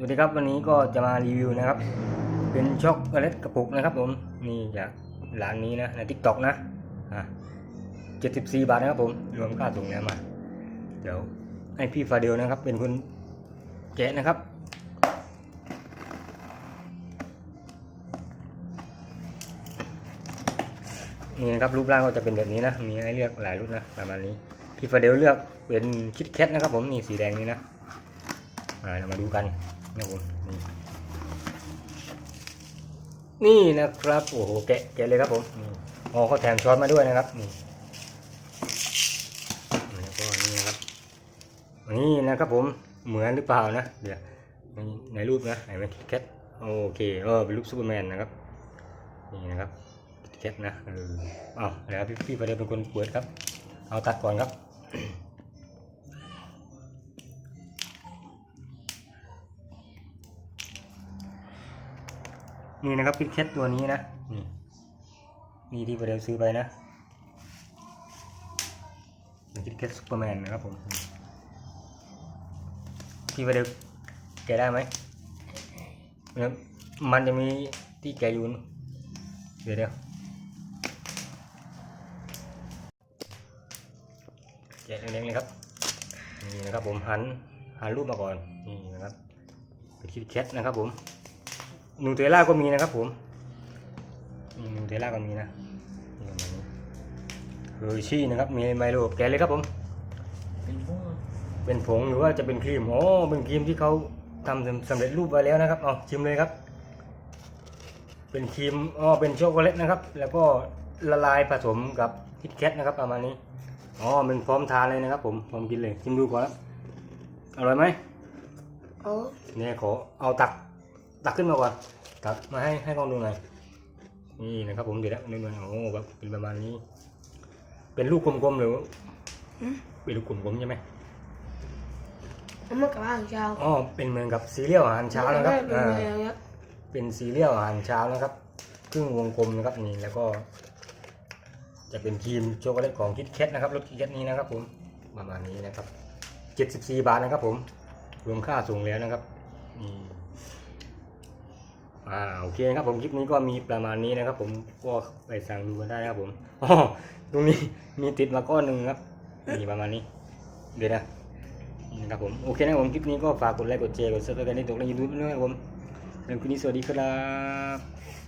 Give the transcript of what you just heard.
สวัสดีครับวันนี้ก็จะมารีวิวนะครับ เป็นช็อกโกแลตกระปุกนะครับผมนี่จากร้านนี้นะในทิกตอกนะอะเจ็ดสิบสี่บาทนะครับผมรวมค่าส่งแล้วมา เดี๋ยวให้พี่ฟาเดลนะครับ เป็นคนแกะนะครับนี่นะครับรูปร่างก็จะเป็นแบบนี้นะ มีให้เลือกหลายรุ่นนะประมาณนี้พี่ฟาเดลเลือกเป็นคิดแคทนะครับผมนี่สีแดงนี้นะอ่าเรามาดูกัน นะผมนี่นี่นะครับโอ้โหแกะแกะเลยครับผมมอ๋อเขาแถมช้อนมาด้วยนะครับนี่แล้วก็นี่นะครับนี่นะครับผมเหมือนหรือเปล่านะเดี๋ยวในรูปนะไหนไหมคิดแคทโอเคเออเป็นรูปซูเปอร์แมนนะครับนี่นะครับเก็ตนะเออเอาแล้วพี่พี่ประเดี๋ยวเป็นคนเปิดครับ เอาตัดก่อนครับ นี่นะครับพิกเก็ตตัวนี้นะนี่นี่ที่ประเดี๋ยวซื้อไปนะเป็นพิกเก็ตซูเปอร์แมนนะครับผมพี่ประเดี๋ยวแกะได้ไหมเนี่ยมันจะมีที่แกะอยู่นะเดี๋ยวเดี๋ยวแกะเล็กๆเลยครับนี่นะครับผมหันหันรูปมาก่อนนี่นะครับเป็นคิดแคทนะครับผม นูเทลล่าก็มีนะครับผมนี่นูเทลล่าก็มีนะนี่ประมาณนี้โรยชี่นะครับมีไมโลแกะเลยครับผม เป็นพวกเป็นผงหรือว่าจะเป็นครีมอ๋อเป็นครีมที่เขาทำสำเร็จรูปไว้แล้วนะครับเอาชิมเลยครับ เป็นครีมอ๋อเป็นช็อกโกแลตนะครับ แล้วก็ละลายผสมกับคิดแคทนะครับประมาณนี้อ๋อมันพร้อมทานเลยนะครับ ผมพร้อมกินเลยชิมดูก่อนครับอร่อยไหมโอ้เนี่ยขอเอาตัก ตักขึ้นมาก่อนตักมาให้ให้กล้องดูหน่อยนี่นะครับ ผมเดี๋ยวนะนี่มันโอ้แบบเป็นประมาณนี้ เป็นลูกกลมๆหรือเป็นลูกกลมๆใช่ไหมแล้วมันกับอาหารเช้าอ๋อเป็นเหมือนกับซีเรียลอาหารเช้านะครับเป็นอ่าอะไรครับเป็นซีเรียลอาหารเช้านะครับครึ่งวงกลมนะครับนี่แล้วก็ จะเป็นครีมช็อกโกแลตของคิดแคทนะครับรสคิดแคทนี้นะครับ ผมประมาณนี้นะครับ 74 บาทนะครับ ผมรวมค่าส่งแล้วนะครับนี่ อ่าโอเคนะครับผมคลิปนี้ก็มีประมาณนี้นะครับ ผมก็ไปสั่งดูกันได้นะครับผมอ๋อตรงนี้มีติดมาก้อนหนึ่งครับมีประมาณนี้เดี๋ยวนะนี่นะครับผมโอเคนะครับผมคลิปนี้ก็ฝากกดไลค์กดแชร์กดซับสไครต์ในตกในยูทูบด้วยนะครับผมแล้วคลิปนี้สวัสดีครับ